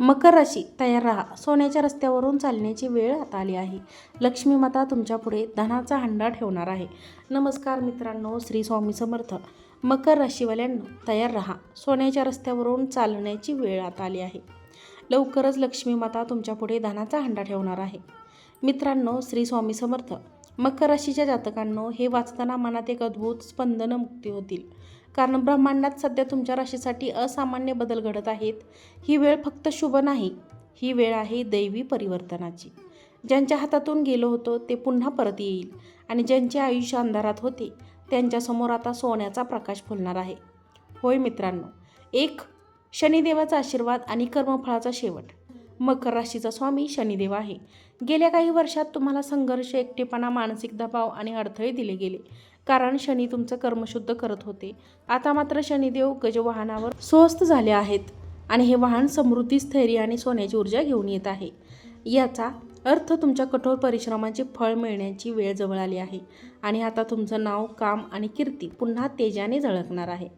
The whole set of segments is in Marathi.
मकर राशी तयार राहा. सोन्याच्या रस्त्यावरून चालण्याची वेळ आता आली आहे. लक्ष्मी माता तुमच्यापुढे धनाचा हंडा ठेवणार आहे. नमस्कार मित्रांनो श्री स्वामी समर्थ. मकर राशीवाल्यांनो तयार राहा. सोन्याच्या रस्त्यावरून चालण्याची वेळ आता आली आहे. लवकरच लक्ष्मी माता तुमच्यापुढे धनाचा हंडा ठेवणार आहे. मित्रांनो श्री स्वामी समर्थ. मकर राशीच्या जातकांनो हे वाचताना मनात एक अद्भुत स्पंदनमुक्ती होतील. कारण ब्रह्मांडात सध्या तुमच्या राशीसाठी असामान्य बदल घडत आहेत. ही वेळ फक्त शुभ नाही ही वेळ आहे दैवी परिवर्तनाची. ज्यांच्या हातातून गेलो होतो ते पुन्हा परत येईल आणि ज्यांचे आयुष्य अंधारात होते त्यांच्यासमोर आता सोन्याचा प्रकाश फुलणार आहे. होय मित्रांनो एक शनिदेवाचा आशीर्वाद आणि कर्मफळाचा शेवट. मकर राशीचा स्वामी शनिदेव आहे. गेल्या काही वर्षात तुम्हाला संघर्ष एकटेपणा मानसिक दबाव आणि अडथळे दिले गेले. कारण शनी तुमचं कर्मशुद्ध करत होते. आता मात्र शनिदेव गजवाहनावर स्वस्थ झाले आहेत आणि हे वाहन समृद्धी स्थैर्य आणि सोन्याची ऊर्जा घेऊन येत आहे. याचा अर्थ तुमच्या कठोर परिश्रमाचे फळ मिळण्याची वेळ जवळ आली आहे आणि आता तुमचं नाव काम आणि कीर्ती पुन्हा तेजाने झळकणार आहे.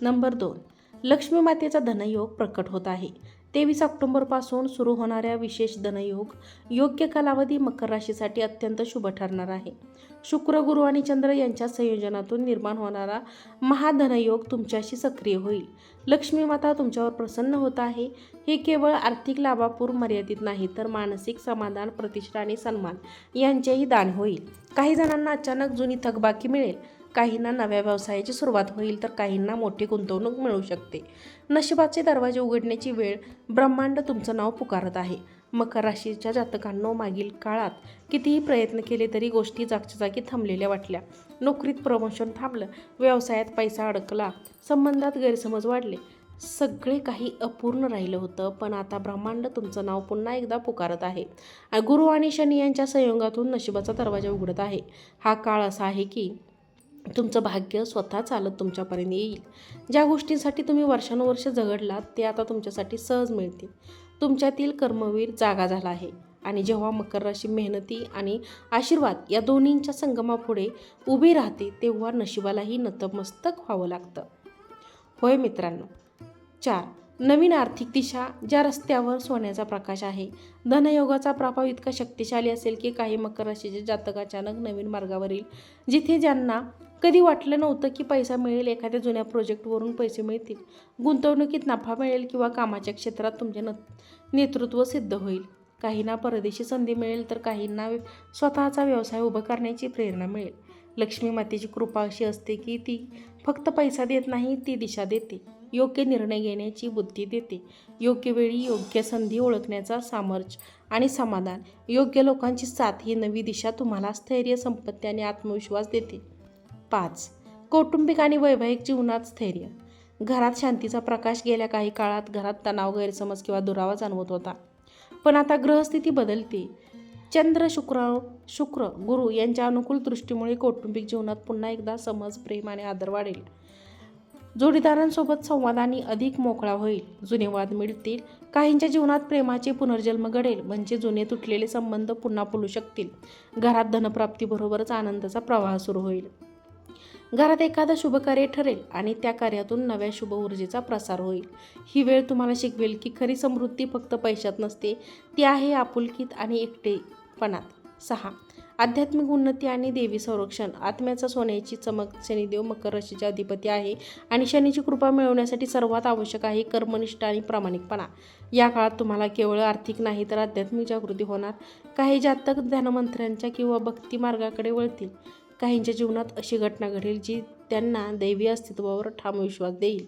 नंबर दोन. लक्ष्मी मातेचा धनयोग प्रकट होत आहे. तेवीस ऑक्टोबरपासून सुरू होणाऱ्या विशेष धनयोग योग्य कालावधी मकर राशीसाठी अत्यंत शुभ ठरणार आहे. शुक्र गुरु आणि चंद्र यांच्या संयोजनातून निर्माण होणारा महाधनयोग तुमच्याशी सक्रिय होईल. लक्ष्मी माता तुमच्यावर प्रसन्न होत आहे. हे केवळ आर्थिक लाभापूर मर्यादित नाही तर मानसिक समाधान प्रतिष्ठा आणि सन्मान यांचेही दान होईल. काही जणांना अचानक जुनी थकबाकी मिळेल. काहींना नव्या व्यवसायाची सुरुवात होईल तर काहींना मोठी गुंतवणूक मिळू शकते. नशिबाचे दरवाजे उघडण्याची वेळ ब्रह्मांड तुमचं नाव पुकारत आहे. मकर राशीच्या जातकांनो मागील काळात कितीही प्रयत्न केले तरी गोष्टी जागच्या जागी थांबलेल्या वाटल्या. नोकरीत प्रमोशन थांबलं व्यवसायात पैसा अडकला संबंधात गैरसमज वाढले. सगळे काही अपूर्ण राहिलं होतं पण आता ब्रह्मांड तुमचं नाव पुन्हा एकदा पुकारत आहे. गुरु आणि शनी यांच्या संयोगातून नशिबाचा दरवाजा उघडत आहे. हा काळ असा आहे की तुमचं भाग्य स्वतः चालत तुमच्यापर्यंत येईल. ज्या गोष्टींसाठी तुम्ही वर्षानुवर्ष झगडलात ते आता तुमच्यासाठी सहज मिळतील. तुमच्यातील कर्मवीर जागा झाला आहे. आणि जेव्हा मकर राशी मेहनती आणि आशीर्वाद या दोन्हींच्या संगमापुढे उभी राहते तेव्हा नशिबालाही नतमस्तक व्हावं लागतं. होय मित्रांनो चार. नवीन आर्थिक दिशा ज्या रस्त्यावर सोन्याचा प्रकाश आहे. धनयोगाचा प्रभाव इतका शक्तिशाली असेल की काही मकर राशीचे जातक अचानक नवीन मार्गावरील जिथे ज्यांना कधी वाटलं नव्हतं की पैसा मिळेल एखाद्या जुन्या प्रोजेक्टवरून पैसे मिळतील. गुंतवणुकीत नफा मिळेल किंवा कामाच्या क्षेत्रात तुमचे न नेतृत्व सिद्ध होईल. काहींना परदेशी संधी मिळेल तर काहींना स्वतःचा व्यवसाय उभा करण्याची प्रेरणा मिळेल. लक्ष्मी मातेची कृपा अशी असते की ती फक्त पैसा देत नाही ती दिशा देते. योग्य निर्णय घेण्याची बुद्धी देते. योग्य वेळी योग्य संधी ओळखण्याचा सामर्थ्य आणि समाधान. योग्य लोकांची साथ ही नवी दिशा तुम्हाला स्थैर्य संपत्ती आणि आत्मविश्वास देते. पाच. कौटुंबिक आणि वैवाहिक जीवनात स्थैर्य. घरात शांतीचा प्रकाश गेल्या काही काळात घरात तणाव गैरसमज किंवा दुरावा जाणवत होता. पण आता ग्रहस्थिती बदलते. चंद्र शुक्र शुक्र गुरु यांच्या अनुकूल दृष्टीमुळे कौटुंबिक जीवनात पुन्हा एकदा समज प्रेम आणि आदर वाढेल. जोडीदारांसोबत संवादाने अधिक मोकळा होईल. जुने वाद मिळतील. काहींच्या जीवनात प्रेमाचे पुनर्जन्म घडेल. म्हणजे जुने तुटलेले संबंध पुन्हा फुलू शकतील. घरात धनप्राप्तीबरोबरच आनंदाचा प्रवाह सुरू होईल. घरात एखादं शुभ कार्य ठरेल आणि त्या कार्यातून नव्या शुभ ऊर्जेचा प्रसार होईल. ही वेळ तुम्हाला शिकवेल की खरी समृद्धी फक्त पैशात नसते ती आहे आपुलकीत आणि एकटेपणात. सहा. आध्यात्मिक उन्नती आणि देवी संरक्षण. आत्म्याचा सोन्याची चमक शनिदेव मकर राशीचे अधिपती आहे आणि शनीची कृपा मिळवण्यासाठी सर्वात आवश्यक आहे कर्मनिष्ठ आणि प्रामाणिकपणा. या काळात तुम्हाला केवळ आर्थिक नाही तर आध्यात्मिक जागृती होणार. काही जातक ध्यानमंत्र्यांच्या किंवा भक्ती मार्गाकडे वळतील. काहींच्या जीवनात अशी घटना घडेल जी त्यांना दैवी अस्तित्वावर ठाम विश्वास देईल.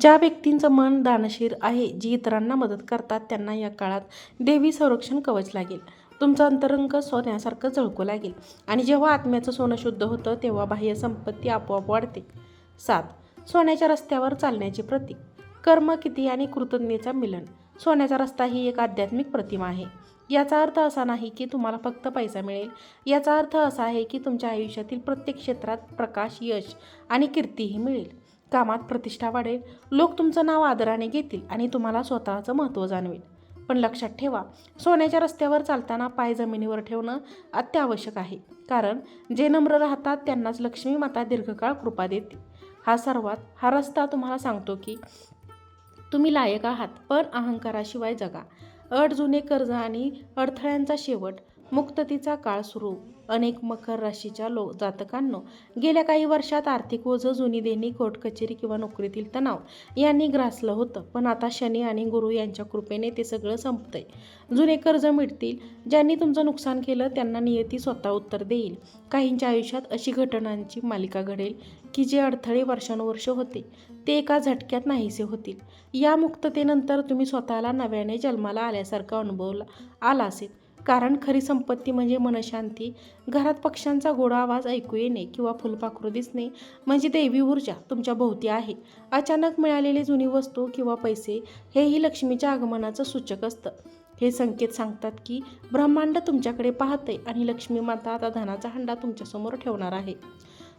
ज्या व्यक्तींचं मन दानशीर आहे जी इतरांना मदत करतात त्यांना या काळात देवी संरक्षण कवच लागेल. तुमचं अंतरंग सोन्यासारखं झळकू लागेल. आणि जेव्हा आत्म्याचं सोनं शुद्ध होतं तेव्हा बाह्य संपत्ती आपोआप वाढते. सात. सोन्याच्या रस्त्यावर चालण्याचे प्रतीक. कर्म किती आणि कृतज्ञतेचा मिलन. सोन्याचा रस्ता ही एक आध्यात्मिक प्रतिमा आहे. याचा अर्थ असा नाही की तुम्हाला फक्त पैसा मिळेल. याचा अर्थ असा आहे की तुमच्या आयुष्यातील प्रत्येक क्षेत्रात प्रकाश यश आणि कीर्तीही मिळेल. कामात प्रतिष्ठा वाढेल. लोक तुमचं नाव आदराने घेतील आणि तुम्हाला स्वतःचं महत्त्व जाणवेल. पण लक्षात ठेवा सोन्याच्या रस्त्यावर चालताना पाय जमिनीवर ठेवणं अत्यावश्यक आहे. कारण जे नम्र राहतात त्यांनाच लक्ष्मी माता दीर्घकाळ कृपा देते. हा सर्वात हा रस्ता तुम्हाला सांगतो की तुम्ही लायक आहात पण अहंकाराशिवाय जगा. अट जुने कर्ज आणि अडथळ्यांचा शेवट मुक्ततेचा काळ सुरू. अनेक मकर राशीच्या लो जातकांनो गेल्या काही वर्षात आर्थिक ओझं जुनी देणी कोर्ट कचेरी किंवा नोकरीतील तणाव यांनी ग्रासलं होतं. पण आता शनी आणि गुरु यांच्या कृपेने ते सगळं संपतंय. जुने कर्ज मिळतील. ज्यांनी तुमचं नुकसान केलं त्यांना नियती स्वतः उत्तर देईल. काहींच्या आयुष्यात अशी घटनांची मालिका घडेल की जे अडथळे वर्षानुवर्ष होते ते एका झटक्यात नाहीसे होतील. या मुक्ततेनंतर तुम्ही स्वतःला नव्याने जन्माला आल्यासारखा अनुभवला आला असेल. कारण खरी संपत्ती म्हणजे मनशांती. घरात पक्ष्यांचा गोडा आवाज ऐकू येणे किंवा फुलपाखरू दिसणे म्हणजे देवी ऊर्जा तुमच्या भोवती आहे. अचानक मिळालेली जुनी वस्तू किंवा पैसे हेही लक्ष्मीच्या आगमनाचं सूचक असतं. हे संकेत सांगतात की ब्रह्मांड तुमच्याकडे पाहते आणि लक्ष्मी माता आता धनाचा हंडा तुमच्यासमोर ठेवणार आहे.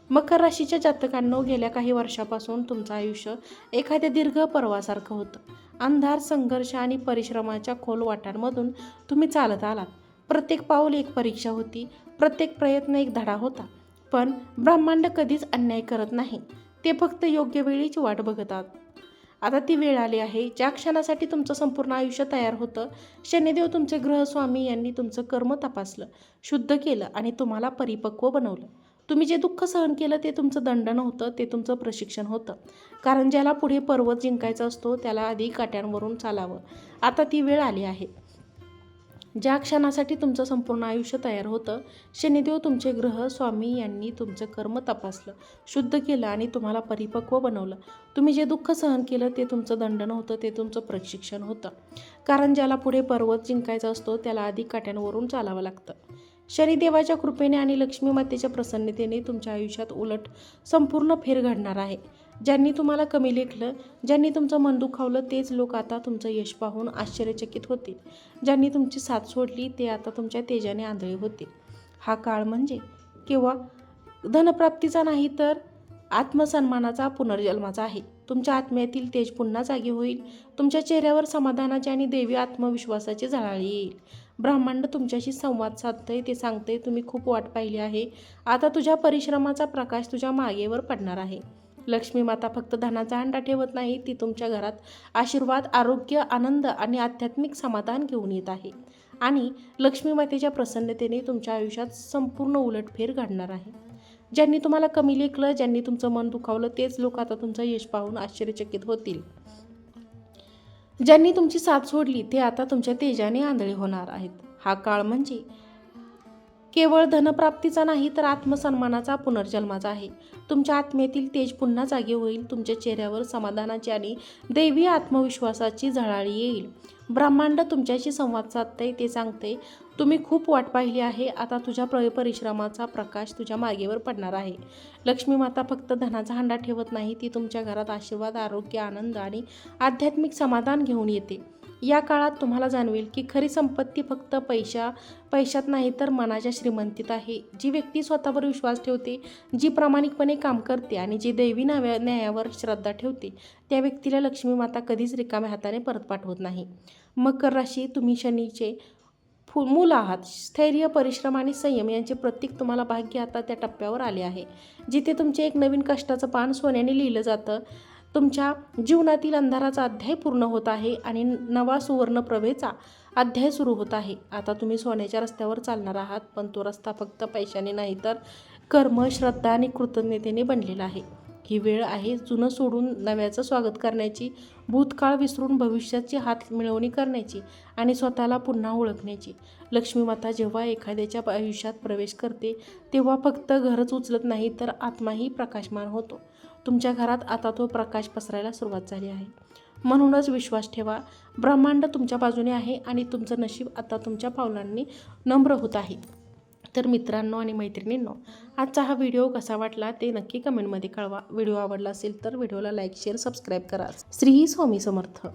मकर राशीच्या जातकांनो गेल्या काही वर्षापासून तुमचं आयुष्य एखाद्या दीर्घ पर्वासारखं होतं. अंधार संघर्ष आणि परिश्रमाच्या खोल वाटांमधून तुम्ही चालत आलात. प्रत्येक पाऊल एक परीक्षा होती. प्रत्येक प्रयत्न एक धडा होता. पण ब्रह्मांड कधीच अन्याय करत नाही. ते फक्त योग्य वेळीच वाट बघतात. आता ती वेळ आली आहे. ज्या क्षणासाठी तुमचं संपूर्ण आयुष्य तयार होतं शनिदेव तुमचे ग्रहस्वामी यांनी तुमचं कर्म तपासलं शुद्ध केलं आणि तुम्हाला परिपक्व बनवलं. तुम्ही जे दुःख सहन केलं ते तुमचं दंडन होतं ते तुमचं प्रशिक्षण होतं. कारण ज्याला पुढे पर्वत जिंकायचा असतो त्याला आधी काट्यांवरून चालावं. आता ती वेळ आली आहे. ज्या क्षणासाठी तुमचं संपूर्ण आयुष्य तयार होतं शनिदेव तुमचे ग्रह स्वामी यांनी तुमचं कर्म तपासलं शुद्ध केलं आणि तुम्हाला परिपक्व बनवलं. तुम्ही जे दुःख सहन केलं ते तुमचं दंडन होतं ते तुमचं प्रशिक्षण होतं. कारण ज्याला पुढे पर्वत जिंकायचा असतो त्याला आधी काट्यांवरून चालावं लागतं. शनिदेवाच्या कृपेने आणि लक्ष्मी मातेच्या प्रसन्नतेने तुमच्या आयुष्यात उलट संपूर्ण फेर घडणार आहे. ज्यांनी तुम्हाला कमी लेखलं ज्यांनी तुमचं मन दुखावलं तेच लोक आता तुमचं यश पाहून आश्चर्यचकित होतील. ज्यांनी तुमची साथ सोडली ते आता तुमच्या तेजाने आंधळे होतील. हा काळ म्हणजे किंवा धनप्राप्तीचा नाही तर आत्मसन्मानाचा पुनर्जन्माचा आहे. तुमच्या आत्म्यातील तेज पुन्हा जागी होईल. तुमच्या चेहऱ्यावर समाधानाची आणि देवी आत्मविश्वासाची झळाळी येईल. ब्रह्मांड तुमच्याशी संवाद साधतंय ते सांगते तुम्ही खूप वाट पाहिली आहे. आता तुझ्या परिश्रमाचा प्रकाश तुझ्या मागेवर पडणार आहे. लक्ष्मी माता फक्त धनाचा अंडा ठेवत नाही ती तुमच्या घरात आशीर्वाद आरोग्य आनंद आणि आध्यात्मिक समाधान घेऊन येत आहे. आणि लक्ष्मी मातेच्या प्रसन्नतेने तुमच्या आयुष्यात संपूर्ण उलटफेर घडणार आहे. ज्यांनी तुम्हाला कमी लेखलं ज्यांनी तुमचं मन दुखावलं तेच लोक आता तुमचं यश पाहून आश्चर्यचकित होतील. ज्यांनी तुमची साथ सोडली ते आता तुमच्या तेजाने आंधळे होणार आहेत. हा काळ म्हणजे केवळ धनप्राप्तीचा नाही तर आत्मसन्मानाचा पुनर्जन्माचा आहे. तुमच्या आत्म्यातील तेज पुन्हा जागे होईल तुमच्या चेहऱ्यावर समाधानाची आणि दैवी आत्मविश्वासाची झळाळी येईल. ब्रह्मांड तुमच्याशी संवाद साधते ते सांगते तुम्ही खूप वाट पाहिली आहे. आता तुझ्या प्र परिश्रमाचा प्रकाश तुझ्या मार्गेवर पडणार आहे. लक्ष्मी माता फक्त धनाचा हांडा ठेवत नाही ती तुमच्या घरात आशीर्वाद आरोग्य आनंद आणि आध्यात्मिक समाधान घेऊन येते. या काळात तुम्हाला जाणवेल की खरी संपत्ती फक्त पैशा पैशात नाही तर मनाच्या श्रीमंतीत आहे. जी व्यक्ती स्वतःवर विश्वास ठेवते जी प्रामाणिकपणे काम करते आणि जी दैवी न्याया न्यायावर श्रद्धा ठेवते त्या व्यक्तीला लक्ष्मी माता कधीच रिकाम्या हाताने परत पाठवत नाही. मकर राशी तुम्ही शनीचे फु मूल आहात. स्थैर्य परिश्रम आणि संयम यांचे प्रतीक तुम्हाला भाग्य आता त्या टप्प्यावर आले आहे. जिथे तुमचे एक नवीन कष्टाचं पान सोन्याने लिहिलं जातं तुमच्या जीवनातील अंधाराचा अध्याय पूर्ण होत आहे आणि नवा सुवर्ण प्रवेचा अध्याय सुरू होत आहे. आता तुम्ही सोन्याच्या रस्त्यावर चालणार आहात पण तो रस्ता फक्त पैशाने नाही तर कर्म श्रद्धा आणि कृतज्ञतेने बनलेला आहे. ही वेळ आहे जुनं सोडून नव्याचं स्वागत करण्याची भूतकाळ विसरून भविष्याची हात मिळवणी करण्याची आणि स्वतःला पुन्हा ओळखण्याची. लक्ष्मी माता जेव्हा एखाद्याच्या आयुष्यात प्रवेश करते तेव्हा फक्त घरच उचलत नाही तर आत्माही प्रकाशमान होतो. तुमच्या घरात आता तो प्रकाश पसरायला सुरुवात झाली आहे. म्हणूनच विश्वास ठेवा. ब्रह्मांड तुमच्या बाजूने आहे आणि तुमचं नशीब आता तुमच्या पावलांनी नम्र होत आहे. तर मित्रांनो आणि मैत्रिणींनो आजचा हा व्हिडिओ कसा वाटला ते नक्की कमेंटमध्ये कळवा. व्हिडिओ आवडला असेल तर व्हिडिओला लाईक शेअर सबस्क्राईब करा. श्री स्वामी समर्थ.